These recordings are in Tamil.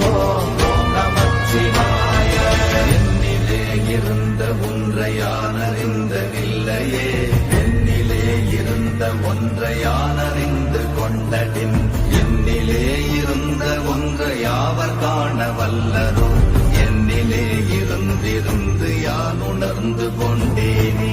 நமச்சிவாய நமச்சிவாய என்னிலே இருந்த ஒன்றை என்னிலே இருந்த ஒன்றை கொண்டடின் என்னிலே இருந்த ஒன்றை காண வல்லரோ என்னிலே இருந்திருந்து யான் உணர்ந்து கொண்டேனே.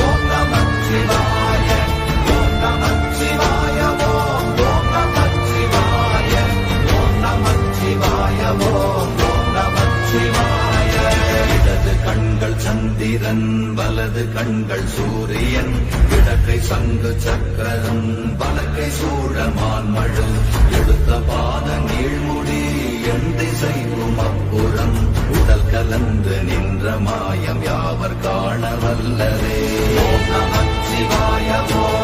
சந்திரன் வலது கண்கள் சூரியன் இடக்கை சங்கு சக்கரம் வலக்கை சூழமான் மழு. எடுத்த பாத நீழ்முடி என் திசைக்கும் அப்புறம் உடல் கலந்து நின்ற மாயம் யாவர் காண வல்லரே. ஓம்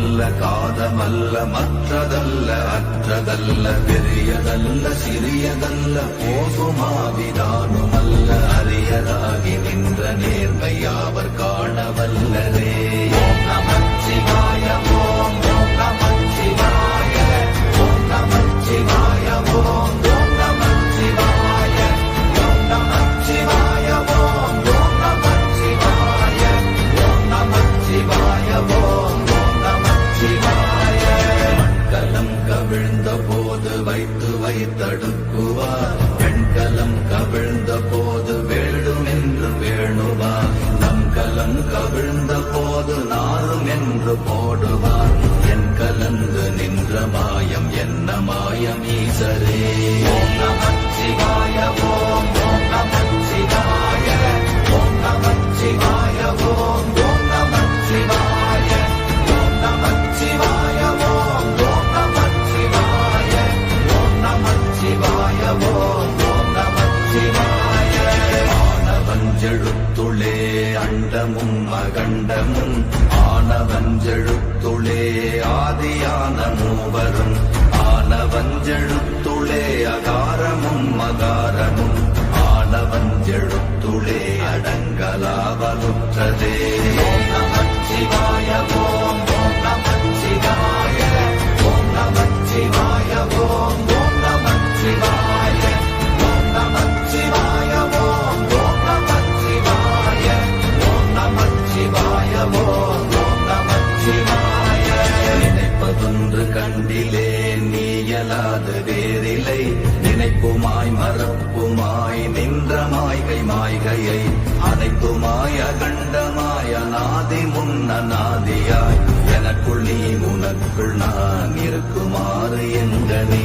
அல்ல காதமல்ல மற்றதல்ல அற்றதல்ல பெரியதல்ல சிறியதல்ல போகுமாவிதானுமல்ல அரியதாகி நின்ற நேர்மை காணவல்லரே. போது நாரும் என்று போடுவார். என் கலந்து நின்ற மாயம் என்ன மாயம் ஈசரே? அண்டமும் அகண்டமும் இயலாது வேறில்லை. நினைப்புமாய் மறப்புமாய் நின்ற மாய்கை மாய்கையை அனைத்துமாய் அகண்டமாய் அநாதி முன்ன நாதியாய் எனக்குள் நீ உனக்குள் நான் இருக்குமாறு எங்க நீ.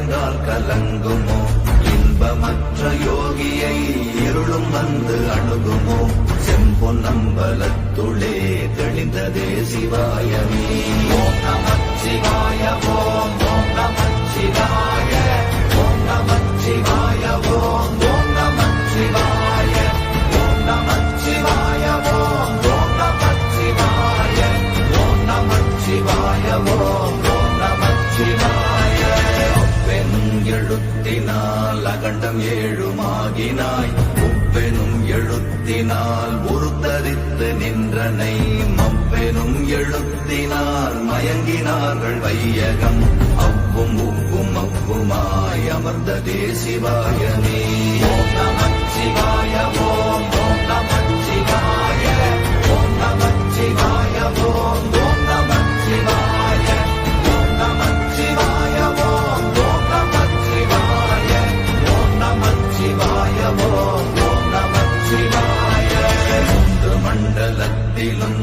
என்றால் கலங்குமோ? இன்பமற்ற யோகியை இருளும் வந்து அணுகுமோ? செம்பொன் செம்பொன்னம்பலத்துளே தெளிந்ததே சிவாயமே. ஓம் நம சிவாய ஓம் ஓம் சிவாய ஓம் நம சிவாய ஓம் மயங்கினார்கள் வையகம் அவ்வும் உப்பும் அப்புமாய் அமர்ந்ததே சிவாயமே ஓம் நமச்சிவாய ஓம் ஓம் நமச்சிவாய ஓம் நமச்சிவாய ஓம் ஓம் நமச்சிவாய ஓம் நமச்சிவாய ஓம் ஓம் நமச்சிவாய ஓம் நமச்சிவாய ஓம் ஓம் நமச்சிவாய மூன்று மண்டலத்திலும்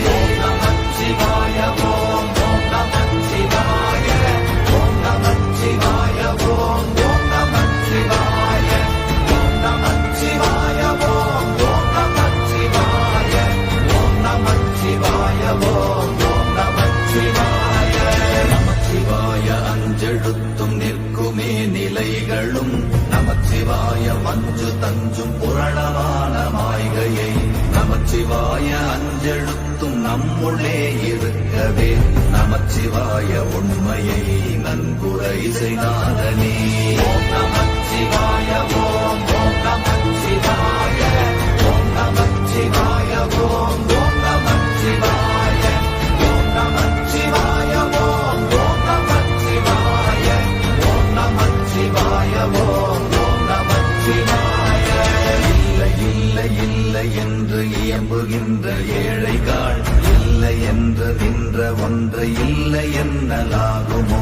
நிற்குமே நமச்சிவாய மஞ்சு தஞ்சும் புரணமான மாய்கையை நமச்சிவாய அஞ்செழுத்தும் நம்முள்ளே இருக்கவே. நமச்சிவாய உண்மையை நன்குரை செய்தாதனே நமச்சிவாய ஓம் நமச்சிவாய. என்னலாகுமோ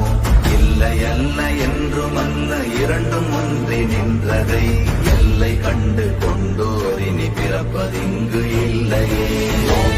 இல்லை அல்ல என்றும் அல்ல இரண்டும் ஒன்றி நின்றதை எல்லை கண்டு கொண்டோரினி பிறப்பதிங்கு இல்லையே. ஓம்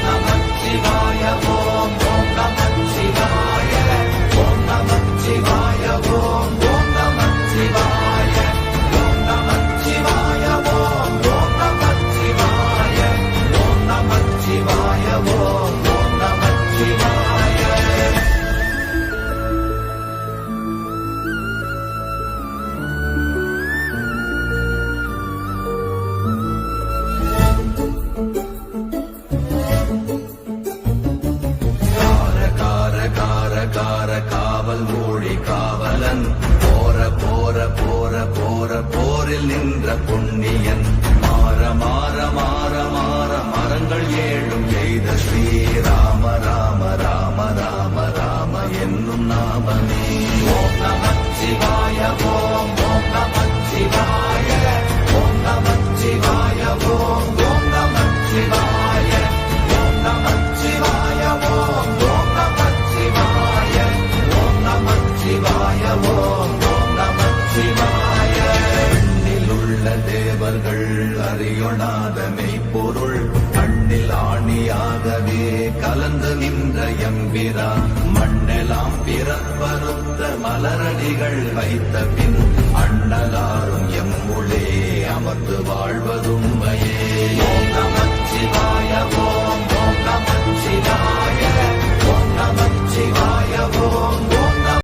வீரன் போற போற போற போற போரில் நின்ற பொன்னியன் இணையொடாத மெய்ப்பொருள் கண்ணில் ஆணியாகவே கலந்து நின்ற எம்பிரா. மண்ணெலாம் பிறப்பருத்த மலரடிகள் வைத்த பின்